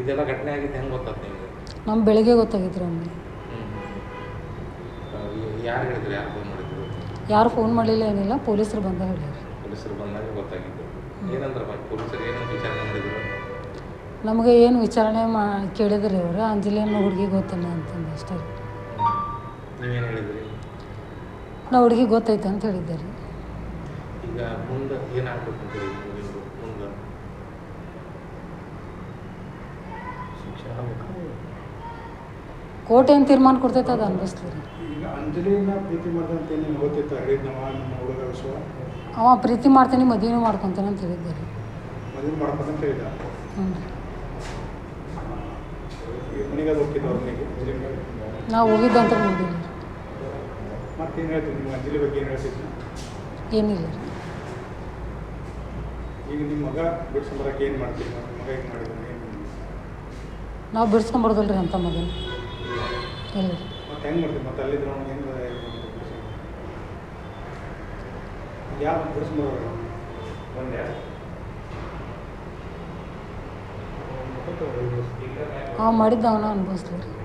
ಇದೆಲ್ಲ ಘಟನೆ ಆಗಿದ್ದು ಹೆಂಗೆ ಗೊತ್ತಾಯ್ತು ನಿಮಗೆ ನಮ್ಮ ಬೆಳಗ್ಗೆ ಗೊತ್ತಾಗಿತ್ತು ನಮಗೆ ಯಾರು ಹೇಳಿದ್ರು ಯಾರು ಫೋನ್ ಮಾಡಿದ್ರು? ಯಾರು ಫೋನ್ ಮಾಡಲಿಲ್ಲ ಏನಿಲ್ಲ ಪೊಲೀಸರು ಬಂದ ಹೇಳ್ಯಾರ ಪೊಲೀಸರು ಬಂದಾಗ ಗೊತ್ತಾಗಿದ್ದು. ಏನಂದ್ರೆ ಪೊಲೀಸರು ಏನಂತ ವಿಚಾರಣೆ ಮಾಡಿದ್ರು? ನಮಗೆ ಏನು ವಿಚಾರಣೆ ಮಾ ಕೇಳಿದ್ರಿ ಅವರು ಅಂಜಲಿ ಅನ್ನೋ ಹುಡುಗಿ ಗೊತ್ತಲ್ಲ ಅಂತಂದು ಅಷ್ಟೇ. ನೀವೇನು ಹೇಳಿದ್ರಿ? ನಾವು ಹುಡುಗಿ ಗೊತ್ತೈತೆ ಅಂತ ಹೇಳಿದ್ದಾರೆ ಈಗ ಮುಂದೆ ಏನಾಗಬೇಕು ಅಂತ ಹೇಳಿ ಮುಂದೆ? ಕೋರ್ಟ್ ಏನು ತೀರ್ಮಾನ ಕೊಡ್ತೈತೆ ಅದು ಅನ್ಭವಿಸ್ತೀರಿ ಅವ ಪ್ರೀತಿ ಮಾಡ್ತೀನಿ ಮದುವೆನೂ ಮಾಡ್ಕೊತಾನೆ ಅಂತ ಹೇಳಿದ್ದೆ ರೀ. ನಾವು ಹೋಗಿದ್ದಂತ ನೋಡಿಲ್ಲ ಏನಿಲ್ಲ ನಾವು ಬಿಡ್ಸ್ಕೊಂಬರ್ದಲ್ರಿ ಅಂತ ಮಗನ. ಅವ ಮಾಡಿದ್ದ ಅವನ ಅನ್ಭವಿಸ್ತೀವಿ